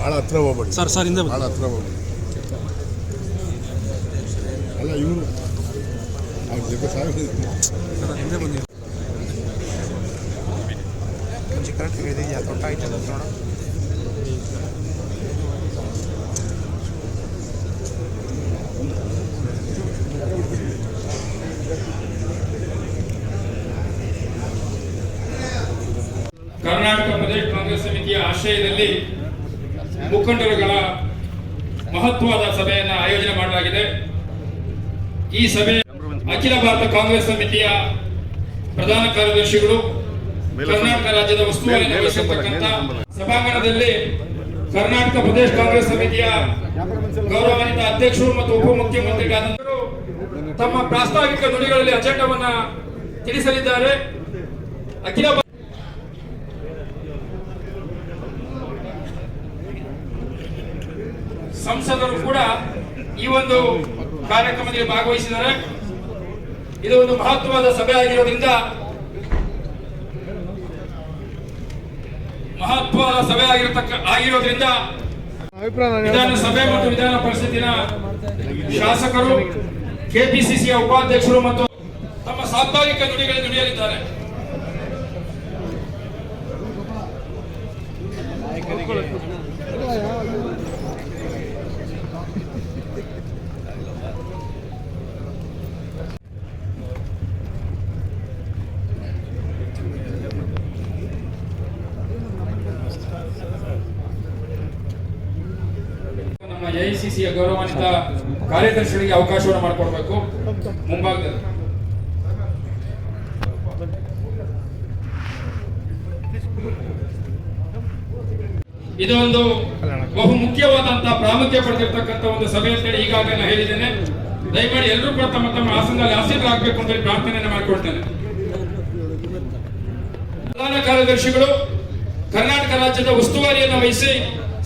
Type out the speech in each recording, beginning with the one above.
ಭಾಳ ಹತ್ರ ಹೋಗ್ಬೇಡಿ. ಸರ್ ಸರ್ ಹಿಂದೆ ಭಾಳ ಹತ್ರ ಹೋಗ್ಬೇಡಿ. ಅಲ್ಲ ಇವರು ಅವ್ರ ಜೊತೆ ಹಿಂದೆ ಮುಂಚೆ ಕರೆಕ್ಟ್ ಇದೆಯಾ ತೊಟ್ಟ ಐತೆ ಕರ್ನಾಟಕ ಪ್ರದೇಶ ಕಾಂಗ್ರೆಸ್ ಸಮಿತಿಯ ಆಶ್ರಯದಲ್ಲಿ ಮುಖಂಡರುಗಳ ಮಹತ್ವದ ಸಭೆಯನ್ನು ಆಯೋಜನೆ ಮಾಡಲಾಗಿದೆ. ಈ ಸಭೆ ಅಖಿಲ ಭಾರತ ಕಾಂಗ್ರೆಸ್ ಸಮಿತಿಯ ಪ್ರಧಾನ ಕಾರ್ಯದರ್ಶಿಗಳು, ಕರ್ನಾಟಕ ರಾಜ್ಯದ ಉಸ್ತುವಾರಿ ವಹಿಸಿರ್ತಕ್ಕಂಥ ಸಭಾಂಗಣದಲ್ಲಿ ಕರ್ನಾಟಕ ಪ್ರದೇಶ ಕಾಂಗ್ರೆಸ್ ಸಮಿತಿಯ ಗೌರವಾನ್ವಿತ ಅಧ್ಯಕ್ಷರು ಮತ್ತು ಉಪಮುಖ್ಯಮಂತ್ರಿಗಳಾದಂತರು ತಮ್ಮ ಪ್ರಾಸ್ತಾವಿಕ ನುಡಿಗಳಲ್ಲಿ ಅಜೆಂಡವನ್ನ ತಿಳಿಸಲಿದ್ದಾರೆ. ಅಖಿಲ ಭಾರತ ಸಂಸದರು ಕೂಡ ಈ ಒಂದು ಕಾರ್ಯಕ್ರಮದಲ್ಲಿ ಭಾಗವಹಿಸಿದ್ದಾರೆ. ಇದು ಒಂದು ಮಹತ್ವವಾದ ಸಭೆ ಆಗಿರೋದ್ರಿಂದ ಮಹತ್ವದ ಸಭೆ ಆಗಿರತಕ್ಕ, ಆಗಿರೋದ್ರಿಂದ ವಿಧಾನಸಭೆ ಮತ್ತು ವಿಧಾನ ಪರಿಷತ್ತಿನ ಶಾಸಕರು, ಕೆಪಿಸಿಸಿಯ ಉಪಾಧ್ಯಕ್ಷರು ಮತ್ತು ತಮ್ಮ ಸಾಪ್ತಾಹಿಕ ನುಡಿಗಳಲ್ಲಿ ನುಡಿಯಲಿದ್ದಾರೆ. ಎಐಸಿಸಿಯ ಗೌರವಾನ್ವಿತ ಕಾರ್ಯದರ್ಶಿಗಳಿಗೆ ಅವಕಾಶವನ್ನು ಮಾಡಿಕೊಡ್ಬೇಕು. ಮುಂಭಾಗದಲ್ಲಿ. ಇದೊಂದು ಬಹು ಮುಖ್ಯವಾದಂತಹ ಪ್ರಾಮುಖ್ಯ ಪಡೆದಿರ್ತಕ್ಕಂಥ ಒಂದು ಸಭೆ ಅಂತೇಳಿ ಈಗಾಗಲೇ ನಾನು ಹೇಳಿದ್ದೇನೆ. ದಯಮಾಡಿ ಎಲ್ಲರೂ ಕೂಡ ತಮ್ಮ ತಮ್ಮ ಆಸನದಲ್ಲಿ ಆಸೀನರಾಗಬೇಕು ಅಂತ ಹೇಳಿ ಪ್ರಾರ್ಥನೆಯನ್ನು ಮಾಡಿಕೊಳ್ತೇನೆ. ಪ್ರಧಾನ ಕಾರ್ಯದರ್ಶಿಗಳು, ಕರ್ನಾಟಕ ರಾಜ್ಯದ ಉಸ್ತುವಾರಿಯನ್ನು ವಹಿಸಿ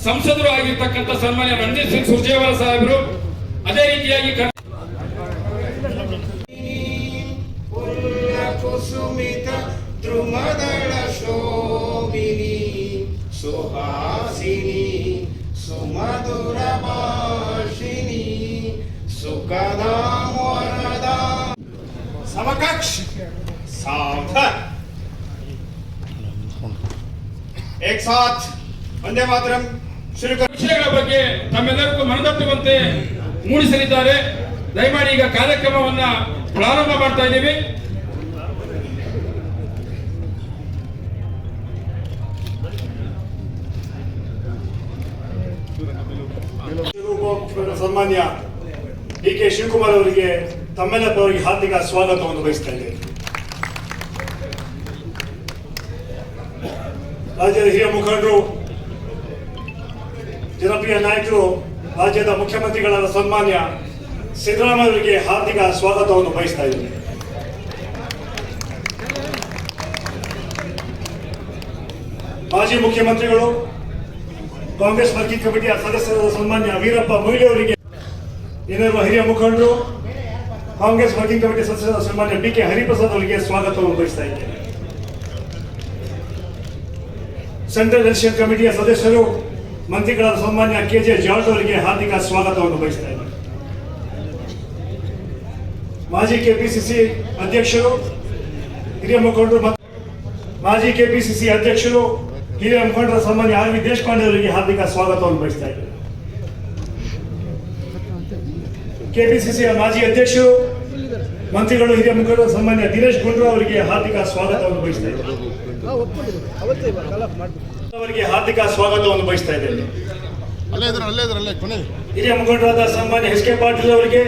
ಸಂಸದರು ಆಗಿರ್ತಕ್ಕಂಥ ಸನ್ಮಾನ್ಯ ರಣದೀಪ್ ಸಿಂಗ್ ಸುರ್ಜೇವಾಲಾ ಸಾಹೇಬರು ಅದೇ ರೀತಿಯಾಗಿ ಕರ್ನಾ- ಕುಸುಮಿತ ದ್ರುಮದಳ ಶೋಭಿನಿ ಸುಹಾಸಿನಿ ಸುಮಧುರ ಭಾಷಿನಿ ಸುಖದ ವರದ ಸಮಕಕ್ಷ सावधान एक साथ वंदे मातरम ಶುಲ್ಕ ವಿಷಯಗಳ ಬಗ್ಗೆ ತಮ್ಮೆಲ್ಲರಿಗೂ ಮನದಟ್ಟುವಂತೆ ಮೂಡಿಸಲಿದ್ದಾರೆ. ದಯಮಾಡಿ ಈಗ ಕಾರ್ಯಕ್ರಮವನ್ನ ಪ್ರಾರಂಭ ಮಾಡ್ತಾ ಇದ್ದೀವಿ. ಸನ್ಮಾನ್ಯ ಡಿ ಕೆ ಶಿವಕುಮಾರ್ ಅವರಿಗೆ ತಮ್ಮೆಲ್ಲ ಅವರಿಗೆ ಹಾರ್ದಿಕ ಸ್ವಾಗತವನ್ನು ಬಯಸ್ತಾ ಇದ್ದೇನೆ. ರಾಜ್ಯದ ಹಿರಿಯ ಮುಖಂಡರು ಜನಪ್ರಿಯ ನಾಯಕರು, ರಾಜ್ಯದ ಮುಖ್ಯಮಂತ್ರಿಗಳಾದ ಸನ್ಮಾನ್ಯ ಸಿದ್ದರಾಮಯ್ಯವರಿಗೆ ಹಾರ್ದಿಕ ಸ್ವಾಗತವನ್ನು ಬಯಸ್ತಾ ಇದ್ದೇನೆ. ಮಾಜಿ ಮುಖ್ಯಮಂತ್ರಿಗಳು, ಕಾಂಗ್ರೆಸ್ ವರ್ಕಿಂಗ್ ಕಮಿಟಿಯ ಸದಸ್ಯರಾದ ಸನ್ಮಾನ್ಯ ವೀರಪ್ಪ ಮೊಯ್ಲಿ ಅವರಿಗೆ, ಇನ್ನಿರುವ ಹಿರಿಯ ಮುಖಂಡರು, ಕಾಂಗ್ರೆಸ್ ವರ್ಕಿಂಗ್ ಕಮಿಟಿ ಸದಸ್ಯರಾದ ಸನ್ಮಾನ್ಯ ಬಿ ಕೆ ಹರಿಪ್ರಸಾದ್ ಅವರಿಗೆ ಸ್ವಾಗತವನ್ನು ಬಯಸ್ತಾ ಇದ್ದೇನೆ. ಸೆಂಟ್ರಲ್ ಎಲೆಕ್ಷನ್ ಕಮಿಟಿಯ ಸದಸ್ಯರು ಮಂತ್ರಿಗಳಾದ ಸಾಮಾನ್ಯ ಕೆ ಜೆ ಜಾರ್ಜ್ ಅವರಿಗೆ ಹಾರ್ದಿಕ ಸ್ವಾಗತವನ್ನು ಬಯಸ್ತಾ ಇದ್ದಾರೆ ಮಾಜಿ ಕೆಪಿಸಿಸಿ ಅಧ್ಯಕ್ಷರು, ಹಿರಿಯ ಮುಖಂಡರು ಮಾಜಿ ಕೆಪಿಸಿಸಿ ಅಧ್ಯಕ್ಷರು, ಹಿರಿಯ ಮುಖಂಡರ ಸನ್ಮಾನ್ಯ ಆರ್ ವಿ ದೇಶಪಾಂಡೆ ಅವರಿಗೆ ಹಾರ್ದಿಕ ಸ್ವಾಗತವನ್ನು ಬಯಸ್ತಾ ಇದ್ದಾರೆ ಕೆಪಿಸಿಸಿಯ ಮಾಜಿ ಅಧ್ಯಕ್ಷರು ಮಂತ್ರಿಗಳು ಹಿರಿಯ ಮುಖಂಡರು ಸನ್ಮಾನ್ಯ ದಿನೇಶ್ ಗುಂಡ್ರು ಅವರಿಗೆ ಹಾರ್ದಿಕ ಸ್ವಾಗತವನ್ನು ಬಯಸ್ತಾ ಇದ್ದೇನೆ. ಅವರಿಗೆ ಹಾರ್ದಿಕ ಸ್ವಾಗತವನ್ನು ಬಯಸ್ತಾ ಇದ್ದೇನೆ. ಹಿರಿಯ ಮುಖಂಡರಾದ ಸಾಮಾನ್ಯ ಎಸ್ ಕೆ ಪಾಟೀಲ್ ಅವರಿಗೆ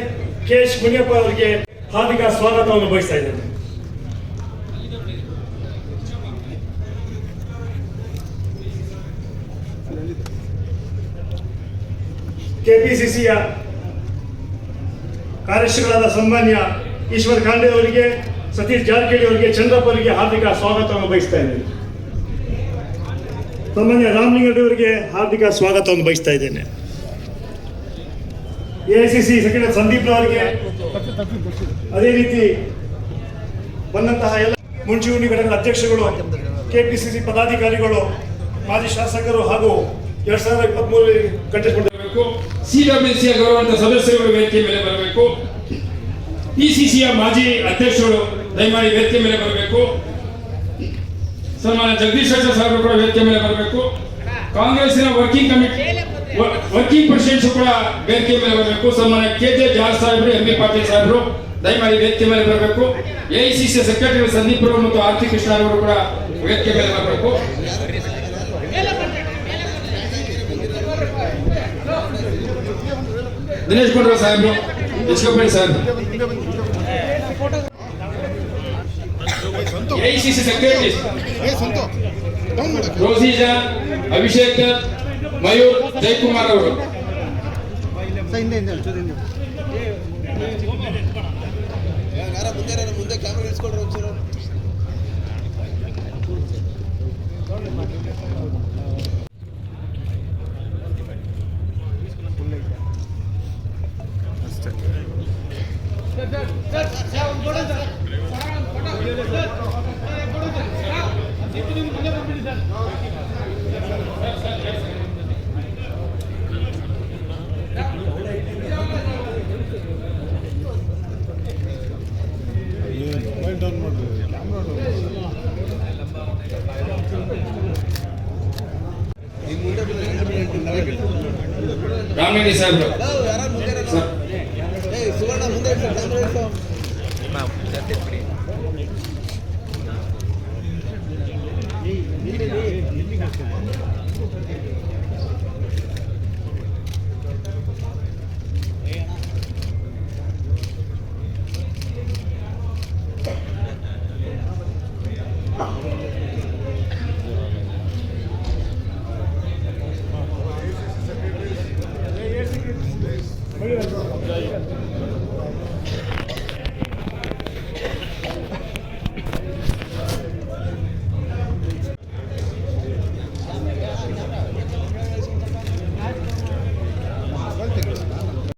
ಕೆ ಎಸ್ ಮುನಿಯಪ್ಪ ಅವರಿಗೆ ಹಾರ್ದಿಕ ಸ್ವಾಗತವನ್ನು ಬಯಸ್ತಾ ಇದ್ದೇನೆ. ಕೆಪಿಸಿಸಿಯ ಕಾರ್ಯದರ್ಶಿಗಳಾದ ಸನ್ಮಾನ್ಯ ಈಶ್ವರ್ ಖಾಂಡೆ ಅವರಿಗೆ, ಸತೀಶ್ ಜಾರಕಿಹೊಳಿ ಅವರಿಗೆ, ಚಂದ್ರಪ್ಪ ಅವರಿಗೆ ಹಾರ್ದಿಕ ಸ್ವಾಗತವನ್ನು ಬಯಸ್ತಾ ಇದ್ದೇನೆ. ಸಾಮಾನ್ಯ ರಾಮಲಿಂಗರೆಡ್ಡಿ ಅವರಿಗೆ ಹಾರ್ದಿಕ ಸ್ವಾಗತವನ್ನು ಬಯಸ್ತಾ ಇದ್ದೇನೆ. ಎಐಸಿಸಿ ಸೆಕ್ರೆಟರಿ ಸಂದೀಪ್ ಅವರಿಗೆ ಅದೇ ರೀತಿ ಬಂದಂತಹ ಎಲ್ಲ ಮುಂಚೂಣಿ ಘಟಕದ ಅಧ್ಯಕ್ಷಗಳು ಕೆಪಿಸಿಸಿ ಪದಾಧಿಕಾರಿಗಳು, ಮಾಜಿ ಶಾಸಕರು ಹಾಗೂ ಎರಡ್ ಸಾವಿರದ ಇಪ್ಪತ್ಮೂರರಲ್ಲಿ ಕಂಟೆಸ್ಟ್ ಬರಬೇಕು ಸಿಡಬ್ಲ್ಯೂಸಿಯ ಗೌರವ ಸದಸ್ಯರು ವೇದಿಕೆ ಮೇಲೆ ಬರಬೇಕು. ಪಿಸಿಸಿಯ ಮಾಜಿ ಅಧ್ಯಕ್ಷರು, ದಯಮಾಡಿ ವೇದಿಕೆ ಮೇಲೆ ಬರಬೇಕು. ಸನ್ಮಾನ್ಯ ಜಗದೀಶ್ ಶೆಟ್ಟರ್ ಸಾಹೇಬರು ಕೂಡ ವೇದಿಕೆ ಮೇಲೆ ಬರಬೇಕು. ಕಾಂಗ್ರೆಸ್ಸಿನ ವರ್ಕಿಂಗ್ ಕಮಿಟಿ ವರ್ಕಿಂಗ್ ಪ್ರೆಸಿಡೆಂಟ್ಸ್ ಕೂಡ ವೇದಿಕೆ ಮೇಲೆ ಬರಬೇಕು. ಸನ್ಮಾನ್ಯ ಕೆ ಜೆ ಜಾರ್ಜ್ ಸಾಹೇಬರು, ಎಂ. ಬಿ ಪಾಟೀಲ್ ಸಾಹೇಬರು, ದಯಮಾಡಿ ವೇದಿಕೆ ಮೇಲೆ ಬರಬೇಕು. ಎಐಸಿಸಿ ಸೆಕ್ರೆಟರಿ ಸಂದೀಪ್ ರಾವ್ ಮತ್ತು ಆರ್ತಿ ಕೃಷ್ಣ ಅವರು ಕೂಡ ವೇದಿಕೆ ಮೇಲೆ ಬರಬೇಕು. ದಿನೇಶ್ ಗುಂಡ್ರಾವ್ ಸಾಹೇಬರು. ಎಚ್ಕಪ್ಪಳ್ಳಿ ಸಾಹೇಬ್ ಎಐಸಿಸಿ ಸೆಕ್ರೆಟರಿ ರೋಸಿಜಾ ಅಭಿಷೇಕ್ ಮಯೂರ್ ಜಯಕುಮಾರ್ ಅವರು ಮುಂದೆ ಕ್ಯಾಮ್ರಾ ಇಳಿಸ್ಕೊಳ್ರಿ ಒಂಚೂರು ಬಿಡ್ರಿ ರಾಮಲಿಂಗಿ ಸಾಹೇಬ್ರು. Oye,